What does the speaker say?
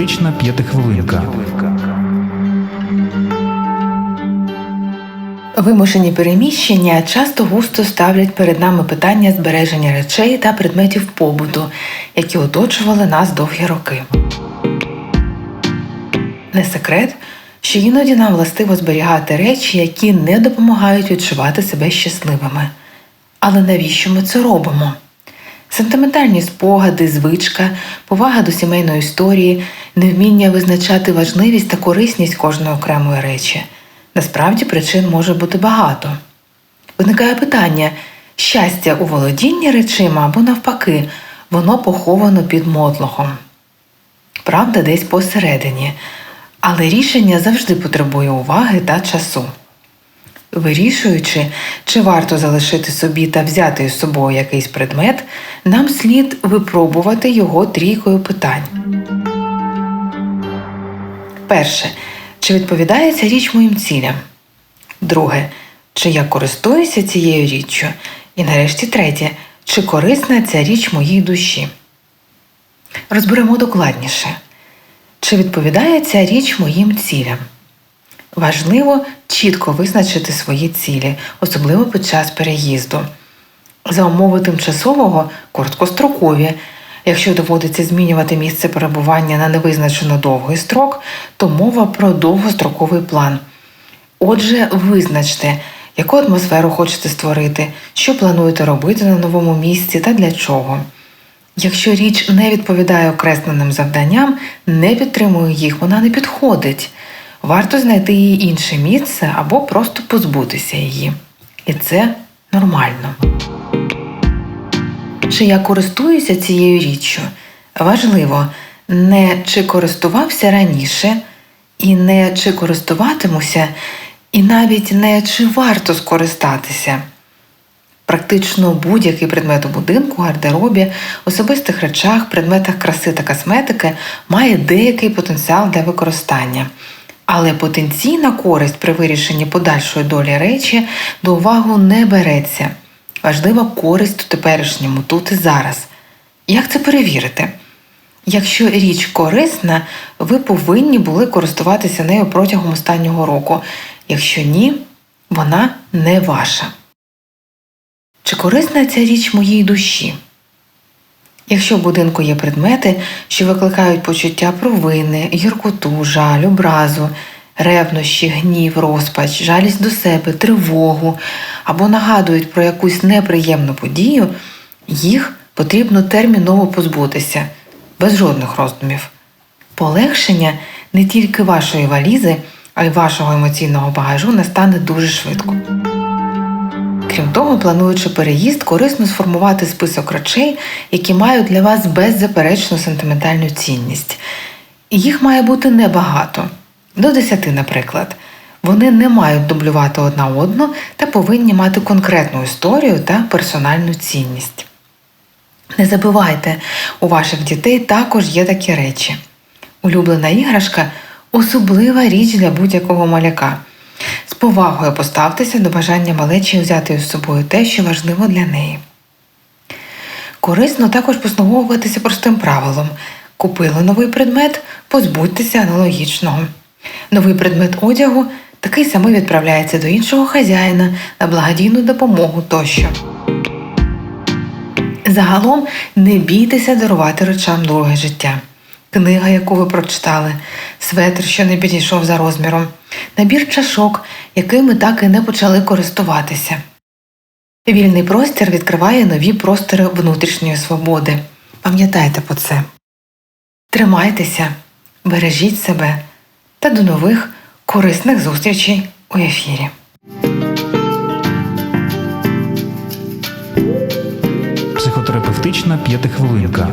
Психотерапевтична п'ятихвилинка. Вимушені переміщення часто густо ставлять перед нами питання збереження речей та предметів побуту, які оточували нас довгі роки. Не секрет, що іноді нам властиво зберігати речі, які не допомагають відчувати себе щасливими. Але навіщо ми це робимо? Сентиментальні спогади, звичка, повага до сімейної історії, невміння визначати важливість та корисність кожної окремої речі. Насправді причин може бути багато. Виникає питання: щастя у володінні речима або навпаки, воно поховано під мотлохом. Правда, десь посередині, але рішення завжди потребує уваги та часу. Вирішуючи, чи варто залишити собі та взяти із собою якийсь предмет, нам слід випробувати його трійкою питань. Перше. Чи відповідає ця річ моїм цілям? Друге. Чи я користуюся цією річчю? І нарешті третє. Чи корисна ця річ моїй душі? Розберемо докладніше. Чи відповідає ця річ моїм цілям? Важливо чітко визначити свої цілі, особливо під час переїзду. За умови тимчасового короткострокові. Якщо доводиться змінювати місце перебування на невизначено довгий строк, то мова про довгостроковий план. Отже, визначте, яку атмосферу хочете створити, що плануєте робити на новому місці та для чого. Якщо річ не відповідає окресленим завданням, не підтримує їх, вона не підходить. Варто знайти їй інше місце або просто позбутися її. І це нормально. Чи я користуюся цією річчю? Важливо не чи користувався раніше, і не чи користуватимуся, і навіть не чи варто скористатися. Практично будь-який предмет у будинку, гардеробі, особистих речах, предметах краси та косметики має деякий потенціал для використання. Але потенційна користь при вирішенні подальшої долі речі до уваги не береться. Важлива користь у теперішньому тут і зараз. Як це перевірити? Якщо річ корисна, ви повинні були користуватися нею протягом останнього року. Якщо ні, вона не ваша. Чи корисна ця річ моїй душі? Якщо в будинку є предмети, що викликають почуття провини, гіркоту, жаль, образу, ревнощі, гнів, розпач, жалість до себе, тривогу або нагадують про якусь неприємну подію, їх потрібно терміново позбутися, без жодних роздумів. Полегшення не тільки вашої валізи, а й вашого емоційного багажу настане дуже швидко. Крім того, плануючи переїзд, корисно сформувати список речей, які мають для вас беззаперечну сентиментальну цінність. І їх має бути небагато, до 10, наприклад. Вони не мають дублювати одна одну та повинні мати конкретну історію та персональну цінність. Не забувайте, у ваших дітей також є такі речі. Улюблена іграшка особлива річ для будь-якого маляка. Повагою поставтеся до бажання малечі взяти з собою те, що важливо для неї. Корисно також послуговуватися простим правилом. Купили новий предмет, позбудьтеся аналогічного. Новий предмет одягу такий самий відправляється до іншого хазяїна на благодійну допомогу тощо. Загалом не бійтеся дарувати речам друге життя. Книга, яку ви прочитали, светр, що не підійшов за розміром, набір чашок, якими так і не почали користуватися. Вільний простір відкриває нові простори внутрішньої свободи. Пам'ятайте про це. Тримайтеся, бережіть себе та до нових корисних зустрічей у ефірі. Психотерапевтична п'ятихвилинка.